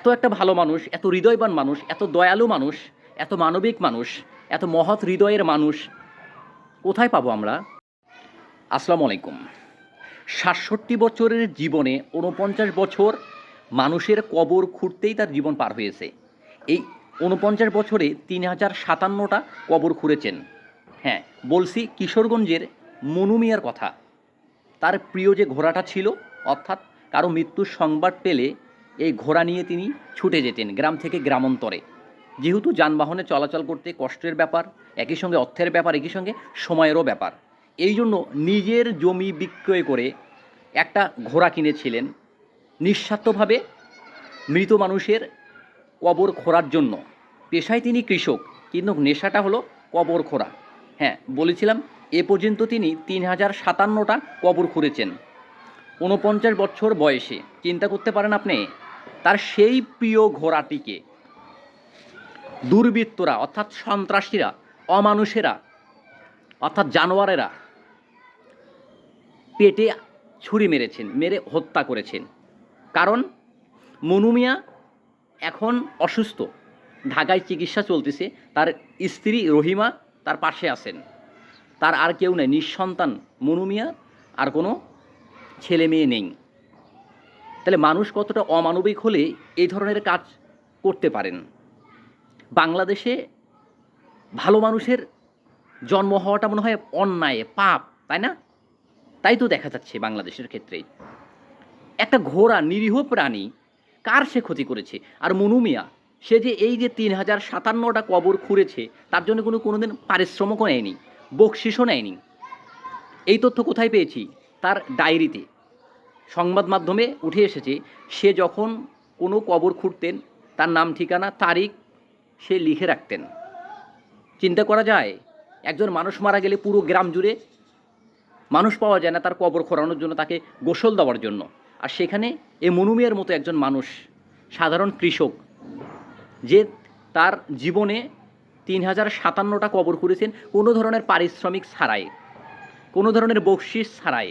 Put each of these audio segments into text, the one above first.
এত একটা ভালো মানুষ, এত হৃদয়বান মানুষ, এত দয়ালু মানুষ, এত মানবিক মানুষ, এত মহৎ হৃদয়ের মানুষ, কোথায় পাবো আমরা? আসসালামু আলাইকুম। সাতষট্টি বছরের জীবনে উনপঞ্চাশ বছর মানুষের কবর খুঁড়তেই তার জীবন পার হয়েছে। এই উনপঞ্চাশ বছরে তিন হাজার সাতান্নটা কবর খুঁড়েছেন। হ্যাঁ বলছি কিশোরগঞ্জের মনুমিয়ার কথা। তার প্রিয় যে ঘোড়াটা ছিল, অর্থাৎ কারও মৃত্যুর সংবাদ পেলে এই ঘোড়া নিয়ে তিনি ছুটে যেতেন গ্রাম থেকে গ্রামান্তরে। যেহেতু যানবাহনে চলাচল করতে কষ্টের ব্যাপার, একই সঙ্গে অর্থের ব্যাপার, একই সঙ্গে সময়েরও ব্যাপার। এই জন্য নিজের জমি বিক্রয় করে একটা ঘোড়া কিনেছিলেন নিঃস্বার্থভাবে মৃত মানুষের কবর খোঁড়ার জন্য। পেশায় তিনি কৃষক, কিন্তু নেশাটা হলো কবর খোঁড়া। হ্যাঁ বলেছিলাম, এ পর্যন্ত তিনি তিন হাজার সাতান্নটা কবর খুঁড়েছেন। ঊনপঞ্চাশ বছর বয়সে। চিন্তা করতে পারেন আপনি? তার সেই প্রিয় ঘোড়াটিকে দুর্বৃত্তরা, অর্থাৎ সন্ত্রাসীরা, অমানুষেরা, অর্থাৎ জানোয়ারেরা পেটে ছুরি মেরেছেন, মেরে হত্যা করেছেন। কারণ মনুমিয়া এখন অসুস্থ, ঢাকায় চিকিৎসা চলতেছে, তার স্ত্রী রহিমা তার পাশে আছেন। তার আর কেউ নেই, নিঃসন্তান মনুমিয়া আর কোনো ছেলে মেয়ে নেই। তাহলে মানুষ কতটা অমানবিক হলে এই ধরনের কাজ করতে পারেন? বাংলাদেশে ভালো মানুষের জন্ম হওয়াটা মনে হয় অন্যায়, পাপ, তাই না? তাই তো দেখা যাচ্ছে বাংলাদেশের ক্ষেত্রেই একটা ঘোড়া, নিরীহ প্রাণী, কার সে ক্ষতি করেছে? আর মনুমিয়া সে যে এই যে তিন হাজার সাতান্নটা কবর খুঁড়েছে, তার জন্য কোনো কোনোদিন পারিশ্রমিকও নেয়নি বকশিসও নেয়নি। এই তথ্য কোথায় পেয়েছি? তার ডায়েরিতে। সংবাদ মাধ্যমে উঠে এসেছে, সে যখন কোনো কবর খুঁড়তেন, তার নাম ঠিকানা, তারিখ সে লিখে রাখতেন। চিন্তা করা যায়, একজন মানুষ মারা গেলে পুরো গ্রাম জুড়ে মানুষ পাওয়া যায় না তার কবর খোরানোর জন্য, তাকে গোসল দেওয়ার জন্য। আর সেখানে এ মনুমিয়ার মতো একজন মানুষ, সাধারণ কৃষক, যে তার জীবনে তিন হাজার সাতান্নটা কবর খুঁড়েছেন, কোনো ধরনের পারিশ্রমিক ছাড়াই, কোনো ধরনের বকশিস ছাড়াই।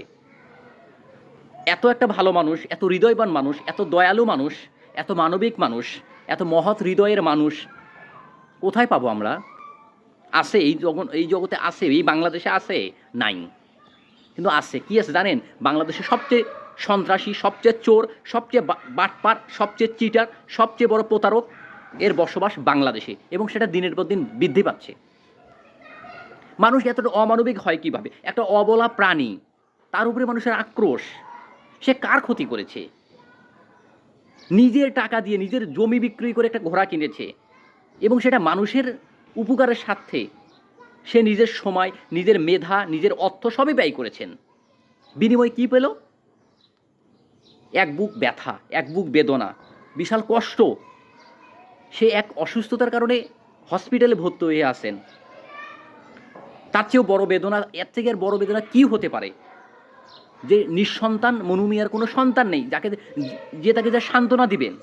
এত একটা ভালো মানুষ, এত হৃদয়বান মানুষ, এত দয়ালু মানুষ, এত মানবিক মানুষ, এত মহৎ হৃদয়ের মানুষ, কোথায় পাবো আমরা? আছে, এই জগৎ এই জগতে আছে, এই বাংলাদেশে আছে? নাই। কিন্তু আছে, কি আছে জানেন? বাংলাদেশে সবচেয়ে সন্ত্রাসী, সবচেয়ে চোর, সবচেয়ে বাটপার, সবচেয়ে চিটার, সবচেয়ে বড় প্রতারক, এর বসবাস বাংলাদেশে এবং সেটা দিনের পর দিন বৃদ্ধি পাচ্ছে। মানুষ এতটা অমানবিক হয় কীভাবে? একটা অবলা প্রাণী, তার উপরে মানুষের আক্রোশ। সে কার ক্ষতি করেছে? নিজের টাকা দিয়ে নিজের জমি বিক্রি করে একটা ঘোড়া কিনেছে এবং সেটা মানুষের উপকারের স্বার্থে সে নিজের সময়, নিজের মেধা, নিজের অর্থ সবই ব্যয় করেছেন। বিনিময় কি পেল? এক বুক ব্যথা, এক বুক বেদনা, বিশাল কষ্ট। সে এক অসুস্থতার কারণে হসপিটালে ভর্তি হয়ে আসেন তার চেয়েও বড় বেদনা, এর থেকে আর বড় বেদনা কি হতে পারে? যে নিঃসন্তান মনুমিয়ার কোনো সন্তান নেই, যাকে যে তাকে যা সান্ত্বনা দিবেন,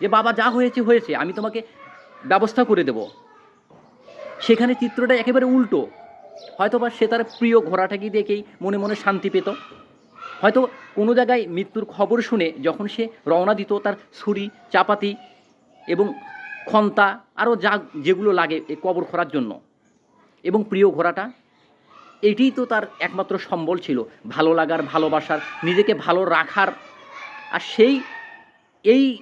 যে বাবা যা হয়েছে হয়েছে, আমি তোমাকে ব্যবস্থা করে দেব। সেখানে চিত্রটা একেবারে উল্টো। হয়তো বা সে তার প্রিয় ঘোড়াটাকে দেখেই মনে মনে শান্তি পেত। হয়তো কোনো জায়গায় মৃত্যুর খবর শুনে যখন সে রওনা দিত, তার ছুরি, চাপাতি এবং খন্তা আরও যা যেগুলো লাগে কবর খোঁড়ার জন্য। এবং প্রিয় ঘোড়াটা এটিই তো তার একমাত্র সম্বল ছিল, ভালো লাগার ভালোবাসার, নিজেকে ভালো রাখার। আর সেই, এই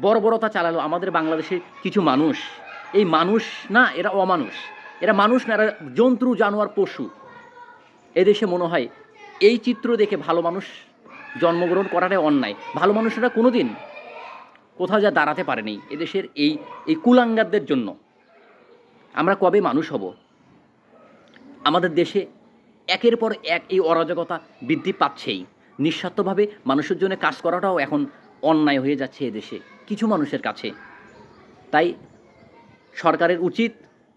বর্বরতা চালালো আমাদের বাংলাদেশের কিছু মানুষ। এই মানুষ না, এরা অমানুষ। এরা মানুষ না, এরা জন্তু, জানোয়ার, পশু। এদেশে মনে হয় এই চিত্র দেখে ভালো মানুষ জন্মগ্রহণ করাটাই অন্যায়। ভালো মানুষেরা কোনো দিন কোথাও যা দাঁড়াতে পারেনি এদেশের এই এই কুলাঙ্গারদের জন্য। আমরা কবে মানুষ হব? আমাদের দেশে একের পর এক এই অরাজকতা বৃদ্ধি পাচ্ছেই। নিঃস্বার্থভাবে মানুষের জন্য কাজ করাটাও এখন অন্যায় হয়ে যাচ্ছে এদেশে কিছু মানুষের কাছে। তাই সরকারের উচিত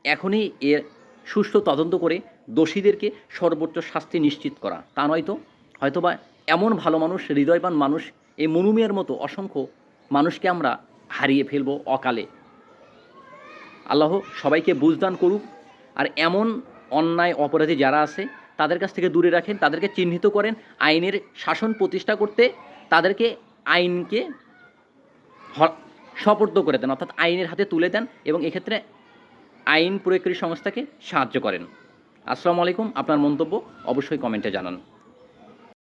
এখনই এর সুষ্ঠু তদন্ত করে দোষীদেরকে সর্বোচ্চ শাস্তি নিশ্চিত করা। তা নয়তো হয়তোবা এমন ভালো মানুষ, হৃদয়বান মানুষ এই মনুমিয়ার মতো অসংখ্য মানুষকে আমরা হারিয়ে ফেলব অকালে। আল্লাহ সবাইকে বুঝদান করুক, আর এমন অন্যায় অপরাধী যারা আছে, তাদের কাছ থেকে দূরে রাখেন, তাদেরকে চিহ্নিত করেন, আইনের শাসন প্রতিষ্ঠা করতে তাদেরকে আইনকে সপর্দ করে দেন, অর্থাৎ আইনের হাতে তুলে দেন এবং এক্ষেত্রে আইন প্রয়োগকারী সংস্থাকে সাহায্য করেন। আসসালামু আলাইকুম, আপনার মন্তব্য অবশ্যই কমেন্টে জানান।